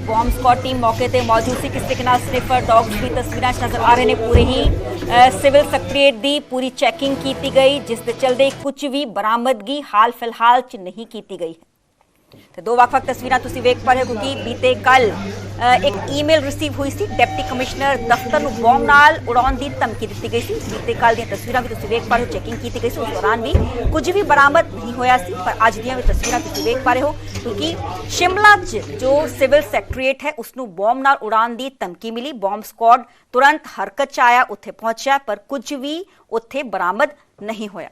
ਬੌਮ ਸਕੁਆਡ ਟੀਮ ਮੌਕੇ ਤੇ ਮੌਜੂਦ ਸੀ ਕਿਸੇ ਨਾਲ ਸਨਿਫਰ ਡੌਗਸ ਵੀ ਤਸਵੀਰਾਂ 'ਚ ਨਜ਼ਰ ਆ ਰਹੇ ਨੇ ਪੂਰੇ ਹੀ ਅ, ਸਿਵਲ ਸੈਕਟਰੀਏਟ ਦੀ ਪੂਰੀ ਚੈਕਿੰਗ ਕੀਤੀ ਗਈ ਜਿਸ ਦੇ ਚਲਦੇ ਕੁਝ ਵੀ ਬਰਾਮਦਗੀ ਹਾਲ ਫਿਲਹਾਲ 'ਚ ਨਹੀਂ ਕੀਤੀ ਗਈ ਹੈ ਤੇ ਦੋ ਵੱਖ-ਵੱਖ ਤਸਵੀਰਾਂ ਤੁਸੀਂ ਵੇਖ ਪਾ ਰਹੇ ਹੋ ਕਿਉਂਕਿ ਬੀਤੇ ਕੱਲ ਇੱਕ ਈਮੇਲ ਰਿਸੀਵ ਹੋਈ ਸੀ ਡਿਪਟੀ ਕਮਿਸ਼ਨਰ ਦਫ਼ਤਰ ਨੂੰ ਬੰਬ ਨਾਲ ਉਡਾਉਣ ਦੀ ਧਮਕੀ ਦਿੱਤੀ ਗਈ ਸੀ। ਬੀਤੇ ਕੱਲ ਦੀਆਂ ਤਸਵੀਰਾਂ ਵੀ ਤੁਸੀਂ ਵੇਖ ਪਾ ਰਹੇ ਹੋ ਚੈਕਿੰਗ ਕੀਤੀ ਗਈ ਸੀ, ਉਸ ਦੌਰਾਨ ਵੀ ਕੁਝ ਵੀ ਬਰਾਮਦ ਨਹੀਂ ਹੋਇਆ ਸੀ, ਪਰ ਅੱਜ ਦੀਆਂ ਵੀ ਤਸਵੀਰਾਂ ਤੁਸੀਂ ਵੇਖ ਪਾ ਰਹੇ ਹੋ ਕਿਉਂਕਿ ਸ਼ਿਮਲਾ 'ਚ ਜੋ ਸਿਵਲ ਸੈਕਟਰੀਏਟ ਹੈ ਉਸ ਨੂੰ ਬੰਬ ਨਾਲ ਉਡਾਉਣ ਦੀ ਧਮਕੀ ਮਿਲੀ। ਬੰਬ ਸਕੁਆਡ ਤੁਰੰਤ ਹਰਕਤ 'ਚ ਆਇਆ, ਉੱਥੇ ਪਹੁੰਚਿਆ, ਪਰ ਕੁਝ ਵੀ ਉੱਥੇ ਬਰਾਮਦ ਨਹੀਂ ਹੋਇਆ।